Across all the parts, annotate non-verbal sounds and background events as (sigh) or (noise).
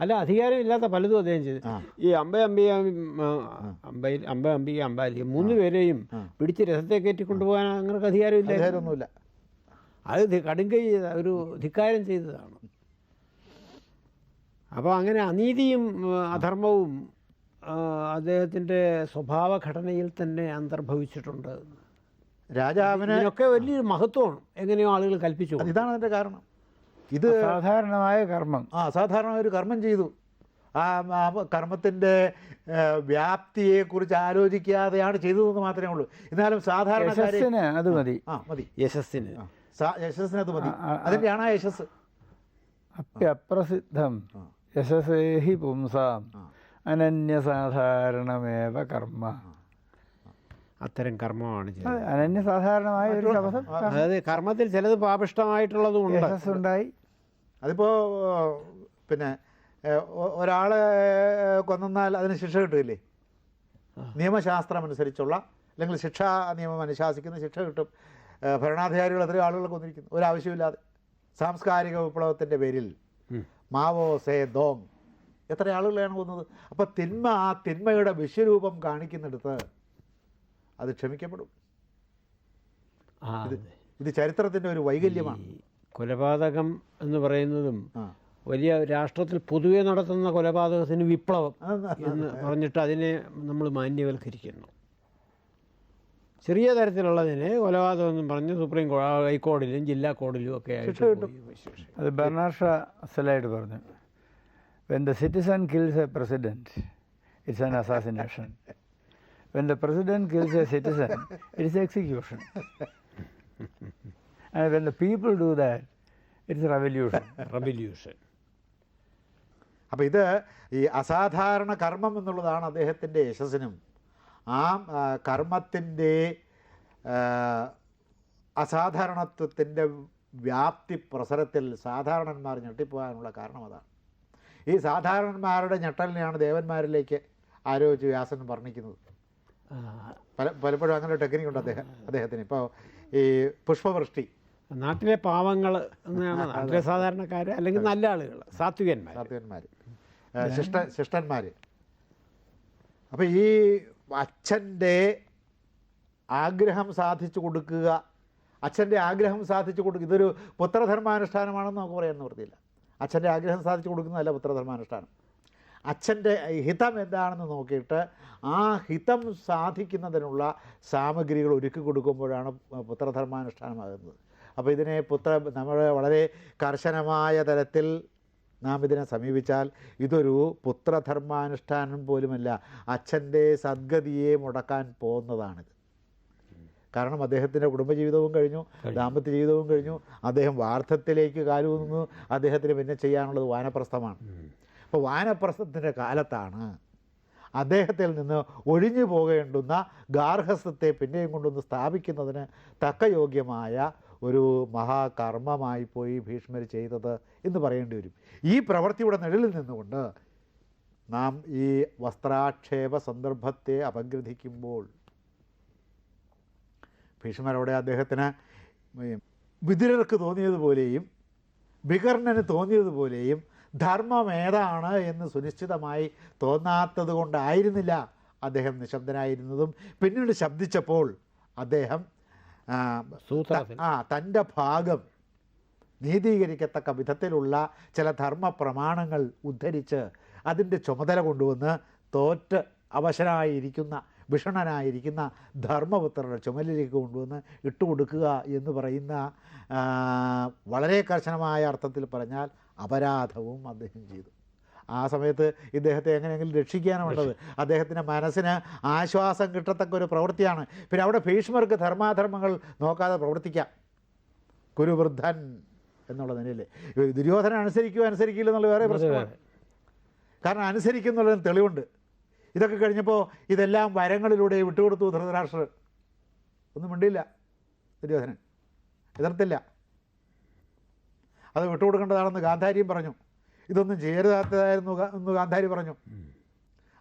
അല്ല അധികാരം ഇല്ലാത്ത പലതും അദ്ദേഹം ചെയ്തു. ഈ അമ്പ അമ്പിയ അമ്പയിൽ അമ്പ അമ്പിക അമ്പാലി മൂന്ന് പേരെയും പിടിച്ച് രഥത്തെ കയറ്റി കൊണ്ടുപോകാൻ അങ്ങനെ അധികാരം ഇല്ല അധികാരമൊന്നുമില്ല. അത് കടുങ്കൈ ചെയ്ത ഒരു ധിക്കാരം ചെയ്തതാണ്. അപ്പോൾ അങ്ങനെ അനീതിയും അധർമ്മവും അദ്ദേഹത്തിന്റെ അദ്ദേഹത്തിന്റെ സ്വഭാവഘടനയിൽ തന്നെ അന്തർഭവിച്ചിട്ടുണ്ട്. രാജാവിന് ഒക്കെ വലിയൊരു മഹത്വമാണ് എങ്ങനെയോ ആളുകൾ കൽപ്പിച്ചു ഇതാണ് അതിന്റെ കാരണം. ഇത് സാധാരണമായ കർമ്മം. ആ സാധാരണ ഒരു കർമ്മം ചെയ്തു. ആ കർമ്മത്തിന്റെ വ്യാപ്തിയെക്കുറിച്ച് ആലോചിക്കാതെയാണ് ചെയ്തതെന്ന് മാത്രമേ ഉള്ളൂ. എന്നാലും സാധാരണ യശസ്സിന് അത് മതി. ആ മതി. യശസ്സിന്. യശസ്സിന് അത് മതി. അതിന്റെയാണ് ആ യശസ്. അപ്യപ്രസിദ്ധം. യശസേഹി പുംസാം. അനന്യസാധാരണമേവ കർമ്മ. അത്തരം കർമ്മമാണ് അനന്യസാധാരണമായ ഒരു ശബ്ദം അതായത് കർമ്മത്തിൽ ചിലത് പാപിഷ്ടമായിട്ടുള്ളതും ഉണ്ടായി അതിപ്പോ അതിപ്പോൾ പിന്നെ ഒരാളെ കൊന്നാൽ അതിന് ശിക്ഷ കിട്ടില്ലേ? നിയമശാസ്ത്രം അനുസരിച്ചുള്ള അല്ലെങ്കിൽ ശിക്ഷാ നിയമം അനുശാസിക്കുന്ന ശിക്ഷ കിട്ടും. ഭരണാധികാരികൾ എത്ര ആളുകളെ കൊന്നിരിക്കുന്നു. ഒരാവശ്യമില്ലാതെ സാംസ്കാരിക വിപ്ലവത്തിന്റെ പേരിൽ. Mao Zedong. എത്ര ആളുകളെയാണ് കൊന്നത്. അപ്പോൾ തിന്മ ആ തിന്മയുടെ വിശ്വരൂപം കാണിക്കുന്നിടത്ത് അത് ക്ഷമിക്കപ്പെടും. ആ, ഇത്. ചരിത്രത്തിന്റെ ഒരു വൈകല്യമാണ്. കൊലപാതകം എന്ന് പറയുന്നതും വലിയ രാഷ്ട്രത്തിൽ പൊതുവെ നടത്തുന്ന കൊലപാതകത്തിന് വിപ്ലവം എന്ന് പറഞ്ഞിട്ട് അതിനെ നമ്മൾ മാന്യവൽക്കരിക്കുന്നു. ചെറിയ തരത്തിലുള്ളതിനെ കൊലപാതകം എന്ന് പറഞ്ഞ് സുപ്രീം കോ ഹൈക്കോടതിയിലും ജില്ലാ കോടതിയിലും ഒക്കെ ആയിട്ട്. അത് ബർണാഷ അസലായിട്ട് പറഞ്ഞു. When the citizen kills a president it's an assassination when the president kills a citizen it's execution and when the people do that it's revolution revolution അപ്പോൾ ഇത് ഈ അസാധാരണ കർമ്മം എന്നുള്ളതാണ് അദ്ദേഹത്തിന്റെ യശസ്സിനും. ആ ആ, കർമ്മത്തിന്റെ അസാധാരണത്വത്തിന്റെ വ്യാപ്തി പ്രസരത്തിൽ സാധാരണന്മാർ ഞെട്ടിപ്പോകാനുള്ള കാരണം അതാണ് ഈ സാധാരണന്മാരുടെ ഞെട്ടലിനെയാണ് ദേവന്മാരിലേക്ക് ആരോപിച്ച് വ്യാസൻ വർണിക്കുന്നത്. പല പലപ്പോഴും അങ്ങനെ ടെക്നിക്ക് ഉണ്ട് അദ്ദേഹം അദ്ദേഹത്തിന്. ഇപ്പോൾ ഈ പുഷ്പവൃഷ്ടി. നാട്ടിലെ പാവങ്ങൾ എന്നാണ് നാട്ടിലെ സാധാരണക്കാർ അല്ലെങ്കിൽ നല്ല ആളുകൾ സാത്വികന്മാർ സാത്വികന്മാർ ശിഷ്ട ശിഷ്ടന്മാർ അപ്പോൾ ഈ അച്ഛന്റെ ആഗ്രഹം സാധിച്ചു കൊടുക്കുക അച്ഛന്റെ ആഗ്രഹം സാധിച്ചു കൊടുക്കുക ഇതൊരു പുത്രധർമാനുഷ്ഠാനമാണെന്ന് നമുക്ക് പറയാൻ നിവൃത്തിയില്ല അച്ഛന്റെ ആഗ്രഹം സാധിച്ചു കൊടുക്കുന്നതല്ല പുത്രധർമാനുഷ്ഠാനം. അച്ഛന്റെ ഹിതം എന്താണെന്ന് നോക്കിയിട്ട് ആ ഹിതം സാധിക്കുന്നതിനുള്ള സാമഗ്രികൾ ഒരുക്കി കൊടുക്കുമ്പോഴാണ് പുത്രധർമാനുഷ്ഠാനമാകുന്നത്. അപ്പോൾ ഇതിനെ പുത്ര നമ്മൾ വളരെ കർശനമായ തരത്തിൽ നാം ഇതിനെ സമീപിച്ചാൽ ഇതൊരു പുത്രധർമാനുഷ്ഠാനം പോലുമല്ല അച്ഛന്റെ സദ്ഗതിയെ മുടക്കാൻ പോകുന്നതാണിത്. കാരണം അദ്ദേഹത്തിന്റെ കുടുംബജീവിതവും കഴിഞ്ഞു ദാമ്പത്യ ജീവിതവും കഴിഞ്ഞു അദ്ദേഹം വാർദ്ധത്തിലേക്ക് കാലുവന്നു അദ്ദേഹത്തിന് പിന്നെ ചെയ്യാനുള്ളത് വാനപ്രസ്ഥമാണ്. അപ്പോൾ വാനപ്രസ്ഥത്തിന്റെ കാലത്താണ് അദ്ദേഹത്തിൽ നിന്ന് ഒഴിഞ്ഞു പോകേണ്ടുന്ന ഗാർഹസ്ഥത്തെ പിന്നെയും കൊണ്ടൊന്ന് സ്ഥാപിക്കുന്നതിന് തക്ക യോഗ്യമായ ഒരു മഹാകർമ്മമായി പോയി ഭീഷ്മർ ചെയ്തത് എന്ന് പറയേണ്ടി വരും. ഈ പ്രവൃത്തിയുടെ നിഴലിൽ നിന്നുകൊണ്ട് നാം ഈ വസ്ത്രാക്ഷേപ സന്ദർഭത്തെ അപഗ്രഥിക്കുമ്പോൾ ഭീഷ്മരോടെ അദ്ദേഹത്തിന് വിദുരർക്ക് തോന്നിയതുപോലെയും വികർണന് തോന്നിയതുപോലെയും ധർമ്മം ഏതാണ് എന്ന് സുനിശ്ചിതമായി തോന്നാത്തത് കൊണ്ടായിരുന്നില്ല അദ്ദേഹം നിശബ്ദനായിരുന്നതും. പിന്നീട് ശബ്ദിച്ചപ്പോൾ അദ്ദേഹം ആ, തന്റെ ഭാഗം നീതീകരിക്കത്തക്ക വിധത്തിലുള്ള ചില ധർമ്മ പ്രമാണങ്ങൾ ഉദ്ധരിച്ച് അതിന്റെ ചുമതല കൊണ്ടുവന്ന് തോറ്റ് അവശനായിരിക്കുന്ന ഭീഷണനായിരിക്കുന്ന ധർമ്മപുത്രരുടെ ചുമലിലേക്ക് കൊണ്ടുവന്ന് ഇട്ടുകൊടുക്കുക എന്ന് പറയുന്ന വളരെ കർശനമായ അർത്ഥത്തിൽ പറഞ്ഞാൽ അപരാധവും അദ്ദേഹം ചെയ്തു. ആ സമയത്ത് ഇദ്ദേഹത്തെ എങ്ങനെയെങ്കിലും രക്ഷിക്കാനാണ് വേണ്ടത് അദ്ദേഹത്തിന്റെ മനസ്സിന് ആശ്വാസം കിട്ടത്തക്ക ഒരു പ്രവൃത്തിയാണ്. പിന്നെ അവിടെ ഭീഷ്മർക്ക് ധർമാധർമ്മങ്ങൾ നോക്കാതെ പ്രവർത്തിക്കാം. കുരുവൃദ്ധൻ എന്നുള്ള നിലയിൽ. ദുര്യോധന അനുസരിക്കുകയോ അനുസരിക്കില്ല എന്നുള്ള വേറെ പ്രശ്നമാണ്. കാരണം അനുസരിക്കുന്നുള്ളതിന് തെളിവുണ്ട്. ഇതൊക്കെ കഴിഞ്ഞപ്പോൾ ഇതെല്ലാം വരങ്ങളിലൂടെ വിട്ടുകൊടുത്തു ധൃതരാഷ്ട്രർ. ഒന്നും മിണ്ടില്ല ദുര്യോധനൻ. എതിർത്തില്ല. അത് വിട്ടുകൊടുക്കേണ്ടതാണെന്ന് ഗാന്ധാരിയും പറഞ്ഞു. ഇതൊന്നും ചെയ്യരുതാത്തതായിരുന്നു എന്ന് ഗാന്ധാരി പറഞ്ഞു.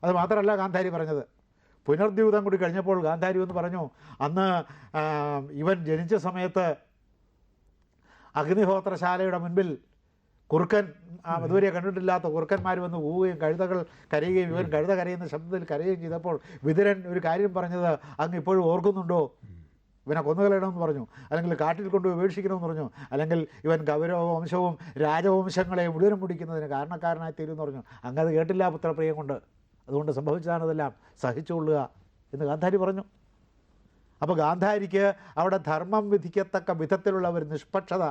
അത് മാത്രമല്ല ഗാന്ധാരി പറഞ്ഞത്. പുനർദ്യൂതം കൂടി കഴിഞ്ഞപ്പോൾ ഗാന്ധാരി എന്ന് പറഞ്ഞു അന്ന് ഇവൻ ജനിച്ച സമയത്ത് അഗ്നിഹോത്രശാലയുടെ മുൻപിൽ കുറുക്കൻ അതുവരെ കണ്ടിട്ടില്ലാത്ത കുറുക്കന്മാർ വന്ന് പോവുകയും കഴുതകൾ കരയുകയും ഇവൻ കഴുത കരയുന്ന ശബ്ദത്തിൽ കരയുകയും ചെയ്തപ്പോൾ വിതുരൻ ഒരു കാര്യം പറഞ്ഞത് അങ്ങ് ഇപ്പോഴും ഓർക്കുന്നുണ്ടോ? ഇവനെ കൊന്നുകളയണമെന്ന് പറഞ്ഞു. അല്ലെങ്കിൽ കാട്ടിൽ കൊണ്ട് ഉപേക്ഷിക്കണമെന്ന് പറഞ്ഞു. അല്ലെങ്കിൽ ഇവൻ ഗൗരവ വംശവും രാജവംശങ്ങളെ മുഴുവനും മുടിക്കുന്നതിന് കാരണക്കാരനായി തീരുമെന്ന് പറഞ്ഞു. അങ്ങത് കേട്ടില്ല പുത്രപ്രിയം കൊണ്ട്. അതുകൊണ്ട് സംഭവിച്ചതാണിതെല്ലാം സഹിച്ചുകൊള്ളുക എന്ന് ഗാന്ധാരി പറഞ്ഞു. അപ്പോൾ ഗാന്ധാരിക്ക് അവിടെ ധർമ്മം വിധിക്കത്തക്ക വിധത്തിലുള്ള ഒരു നിഷ്പക്ഷത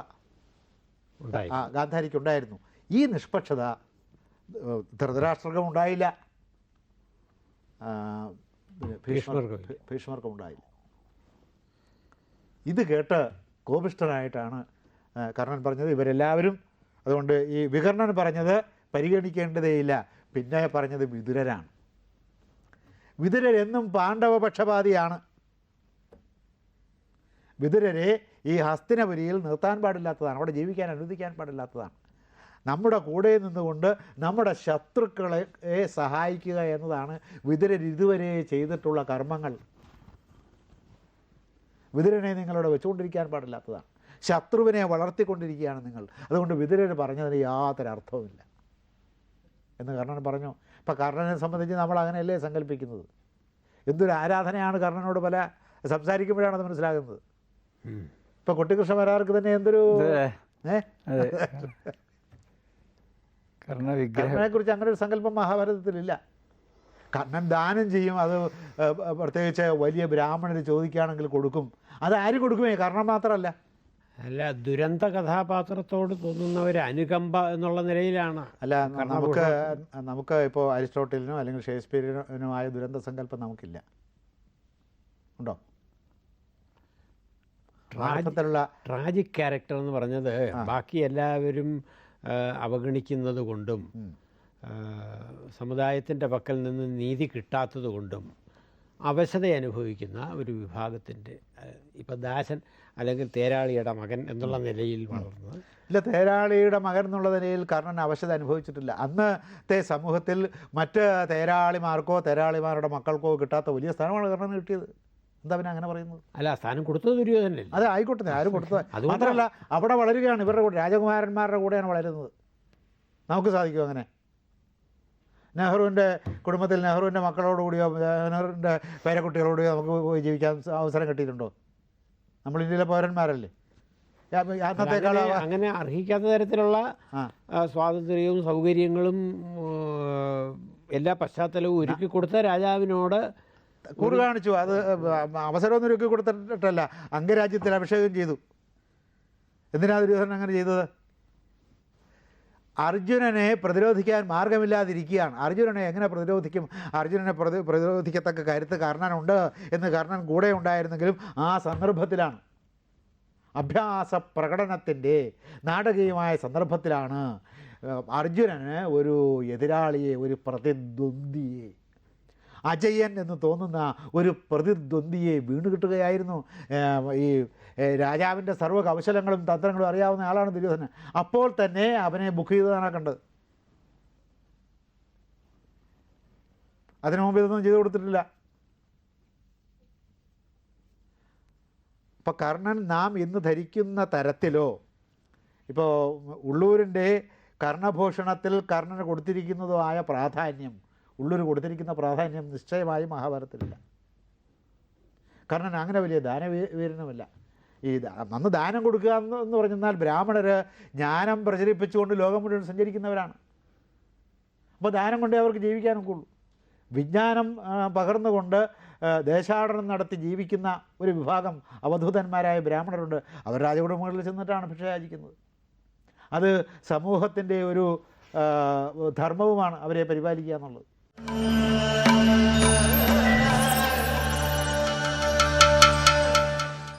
ആ ഗാന്ധാരിക്ക് ഉണ്ടായിരുന്നു ഈ നിഷ്പക്ഷത ധൃതരാഷ്ട്രർക്കും ഉണ്ടായില്ല. ഭീഷ്മർക്കും ഉണ്ടായില്ല. ഇത് കേട്ട് കോപിഷ്ഠനായിട്ടാണ് കർണൻ പറഞ്ഞത്. ഇവരെല്ലാവരും അതുകൊണ്ട് ഈ വികർണൻ പറഞ്ഞത് പരിഗണിക്കേണ്ടതേയില്ല. പിന്നെ പറഞ്ഞത് വിതുരരാണ്. വിതുരരെന്നും പാണ്ഡവ പക്ഷപാതിയാണ് വിതുരരെ ഈ ഹസ്തിനപുരിയിൽ നിർത്താൻ പാടില്ലാത്തതാണ്. അവിടെ ജീവിക്കാൻ അനുവദിക്കാൻ പാടില്ലാത്തതാണ്. നമ്മുടെ കൂടെ നിന്നുകൊണ്ട് നമ്മുടെ ശത്രുക്കളെ സഹായിക്കുക എന്നതാണ് വിതുരർ ഇതുവരെ ചെയ്തിട്ടുള്ള കർമ്മങ്ങൾ. വിതുരനെ നിങ്ങളവിടെ വെച്ചുകൊണ്ടിരിക്കാൻ പാടില്ലാത്തതാണ്. ശത്രുവിനെ വളർത്തിക്കൊണ്ടിരിക്കുകയാണ് നിങ്ങൾ. അതുകൊണ്ട് വിതുരന് പറഞ്ഞതിന് യാതൊരു അർത്ഥവുമില്ല. എന്ന് കർണൻ പറഞ്ഞു. ഇപ്പം കർണനെ സംബന്ധിച്ച് നമ്മൾ അങ്ങനെയല്ലേ സങ്കല്പിക്കുന്നത്? എന്തൊരു ആരാധനയാണ് കർണനോട് പല സംസാരിക്കുമ്പോഴാണ് അത് മനസ്സിലാകുന്നത്. ഇപ്പം കുട്ടികൃഷ്ണ വരാർക്ക് തന്നെ എന്തൊരു അതെ. കുറിച്ച് അങ്ങനെ ഒരു സങ്കല്പം മഹാഭാരതത്തിലില്ല. കർണൻ ദാനം ചെയ്യും അത് പ്രത്യേകിച്ച് വലിയ ബ്രാഹ്മണർ ചോദിക്കുകയാണെങ്കിൽ കൊടുക്കും. അത് ആര് കൊടുക്കുമേ? കർണൻ മാത്രമല്ല. അല്ല ദുരന്ത കഥാപാത്രത്തോട് തോന്നുന്ന ഒരു അനുകമ്പ എന്നുള്ള നിലയിലാണ് അല്ല നമുക്ക് നമുക്ക് ഇപ്പോൾ അരിസ്റ്റോട്ടലിനോ അല്ലെങ്കിൽ ഷേക്സ്പിയറിനോ ആയ ദുരന്ത സങ്കല്പം നമുക്കില്ല. ഉണ്ടോ? അർത്ഥത്തിലുള്ള ട്രാജിക് ക്യാരക്ടർ എന്ന് പറഞ്ഞത് ബാക്കി എല്ലാവരും അവഗണിക്കുന്നത് കൊണ്ടും സമുദായത്തിന്റെ പക്കൽ നിന്ന് നീതി കിട്ടാത്തത് കൊണ്ടും അവശത അനുഭവിക്കുന്ന ഒരു വിഭാഗത്തിന്റെ ഇപ്പം ദാസൻ അല്ലെങ്കിൽ തേരാളിയുടെ മകൻ എന്നുള്ള നിലയിൽ വളർന്നു ഇല്ല തേരാളിയുടെ മകൻ എന്നുള്ള നിലയിൽ കർണൻ അവശത അനുഭവിച്ചിട്ടില്ല. അന്നത്തെ സമൂഹത്തിൽ മറ്റ് തേരാളിമാർക്കോ തേരാളിമാരുടെ മക്കൾക്കോ കിട്ടാത്ത വലിയ സ്ഥാനമാണ് കർണന് കിട്ടിയത്. എന്താ പിന്നെ അങ്ങനെ പറയുന്നത്? അല്ല സ്ഥാനം കൊടുത്തത് ദുര്യോധനല്ലേ അത് ആയിക്കോട്ടെ ആരും കൊടുത്തത് (laughs) അത് മാത്രമല്ല അവിടെ വളരുകയാണ്. ഇവരുടെ കൂടെ രാജകുമാരന്മാരുടെ കൂടെയാണ് വളരുന്നത്. നമുക്ക് സാധിക്കും അങ്ങനെ? നെഹ്റുവിന്റെ കുടുംബത്തിൽ നെഹ്റുവിന്റെ മക്കളോടുകൂടിയോ നെഹ്റുവിന്റെ പേരക്കുട്ടികളോടുകൂടിയോ നമുക്ക് പോയി ജീവിക്കാൻ അവസരം കിട്ടിയിട്ടുണ്ടോ? നമ്മൾ ഇന്ത്യയിലെ പൗരന്മാരല്ലേ? അങ്ങനെ- അർഹിക്കാത്ത തരത്തിലുള്ള സ്വാതന്ത്ര്യവും സൗകര്യങ്ങളും എല്ലാ പശ്ചാത്തലവും ഒരുക്കി കൊടുത്ത രാജാവിനോട് കൂറ് കാണിച്ചു. അത് അവസരമൊന്നും ഒരുക്കി കൊടുത്തിട്ടല്ല. അംഗരാജ്യത്തിൽ അഭിഷേകം ചെയ്തു. എന്തിനാ ദുര്യോധനൻ അങ്ങനെ ചെയ്തത്? അർജുനനെ പ്രതിരോധിക്കാൻ മാർഗമില്ലാതിരിക്കുകയാണ് അർജുനനെ എങ്ങനെ പ്രതിരോധിക്കും? അർജുനനെ പ്രതി പ്രതിരോധിക്കത്തക്ക കരുത്ത് കർണനുണ്ട് എന്ന് കർണൻ കൂടെ ഉണ്ടായിരുന്നെങ്കിലും ആ സന്ദർഭത്തിലാണ്. അഭ്യാസ പ്രകടനത്തിന്റെ നാടകീയമായ സന്ദർഭത്തിലാണ് അർജുനന് ഒരു എതിരാളിയെ ഒരു പ്രതിദ്വന്ദ്വിയെ അജയൻ എന്ന് തോന്നുന്ന ഒരു പ്രതിദ്വന്ദ്വിയെ വീണ് കിട്ടുകയായിരുന്നു ഈ രാജാവിന്റെ സർവ കൗശലങ്ങളും തന്ത്രങ്ങളും അറിയാവുന്ന ആളാണ് ദുര്യോധനൻ. അപ്പോൾ തന്നെ അവനെ ബുക്ക് ചെയ്തതാണ് കണ്ടത്. അതിനു മുമ്പ് ഇതൊന്നും ചെയ്തു കൊടുത്തിട്ടില്ല. ഇപ്പോൾ കർണൻ നാം ഇന്ന് ധരിക്കുന്ന തരത്തിലോ ഇപ്പോൾ ഉള്ളൂരിന്റെ കർണഭൂഷണത്തിൽ കർണന് കൊടുത്തിരിക്കുന്നതോ ആയ പ്രാധാന്യം ഉള്ളൂർ കൊടുത്തിരിക്കുന്ന പ്രാധാന്യം നിശ്ചയമായും മഹാഭാരതത്തിലില്ല. കാരണം അങ്ങനെ വലിയ ദാനവീരനുമല്ല. ഈ നന്ന് ദാനം കൊടുക്കുക എന്ന് എന്ന് പറഞ്ഞാൽ ബ്രാഹ്മണർ ജ്ഞാനം പ്രചരിപ്പിച്ചുകൊണ്ട് ലോകം മുഴുവൻ സഞ്ചരിക്കുന്നവരാണ്. അപ്പോൾ ദാനം കൊണ്ടേ അവർക്ക് ജീവിക്കാനൊക്കെ ഉള്ളൂ വിജ്ഞാനം പകർന്നുകൊണ്ട് ദേശാടനം നടത്തി ജീവിക്കുന്ന ഒരു വിഭാഗം അവധൂതന്മാരായ ബ്രാഹ്മണരുണ്ട്. അവർ രാജകുടുംബങ്ങളിൽ ചെന്നിട്ടാണ് ഭിക്ഷ യാചിക്കുന്നത്. അത് സമൂഹത്തിന്റെ ഒരു ധർമ്മവുമാണ് അവരെ പരിപാലിക്കുക എന്നുള്ളത്. Thank.